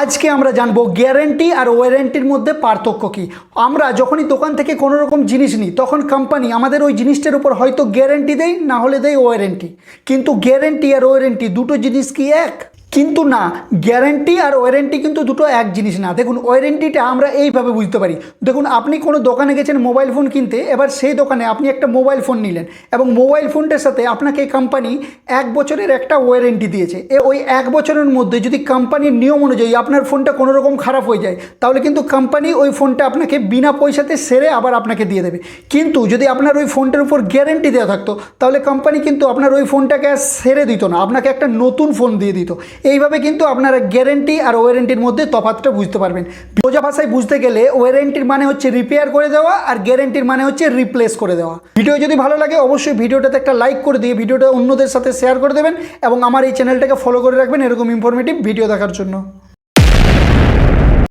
আজকে আমরা জানব গ্যারেন্টি আর ওয়ারেন্টির মধ্যে পার্থক্য কী। আমরা যখনই দোকান থেকে কোনো রকম জিনিস নিই, তখন কোম্পানি আমাদের ওই জিনিসটার উপর হয়তো গ্যারেন্টি দেয়, না হলে দেয় ওয়ারেন্টি কিন্তু গ্যারেন্টি আর ওয়ারেন্টি দুটো জিনিস কি এক? কিন্তু না গ্যারেন্টি আর ওয়ারেন্টি কিন্তু দুটো এক জিনিস না। দেখুন ওয়ারেন্টিটা আমরা এইভাবে বুঝতে পারি। দেখুন, আপনি কোনো দোকানে গেছেন মোবাইল ফোন কিনতে, এবার সেই দোকানে আপনি একটা মোবাইল ফোন নিলেন এবং মোবাইল ফোনটার সাথে আপনাকে এই কোম্পানি এক বছরের একটা ওয়ারেন্টি দিয়েছে। এ ওই এক বছরের মধ্যে যদি কোম্পানির নিয়ম অনুযায়ী আপনার ফোনটা কোনো রকম খারাপ হয়ে যায়, তাহলে কিন্তু কোম্পানি ওই ফোনটা আপনাকে বিনা পয়সাতে সেরে আবার আপনাকে দিয়ে দেবে। কিন্তু যদি আপনার ওই ফোনটার উপর গ্যারেন্টি দেওয়া থাকতো, তাহলে কোম্পানি কিন্তু আপনার ওই ফোনটাকে সেরে দিত না। আপনাকে একটা নতুন ফোন দিয়ে দিত। এইভাবে কিন্তু আপনারা গ্যারেন্টি আর ওয়ারেন্টির মধ্যে তফাতটা বুঝতে পারবেন। বোঝা ভাষায় বুঝতে গেলে ওয়ারেন্টির মানে হচ্ছে রিপেয়ার করে দেওয়া আর গ্যারেন্টির মানে হচ্ছে রিপ্লেস করে দেওয়া। ভিডিও যদি ভালো লাগে অবশ্যই ভিডিওটাতে একটা লাইক করে দিয়ে ভিডিওটা অন্যদের সাথে শেয়ার করে দেবেন এবং আমার এই চ্যানেলটাকে ফলো করে রাখবেন এরকম ইনফরমেটিভ ভিডিও দেখার জন্য।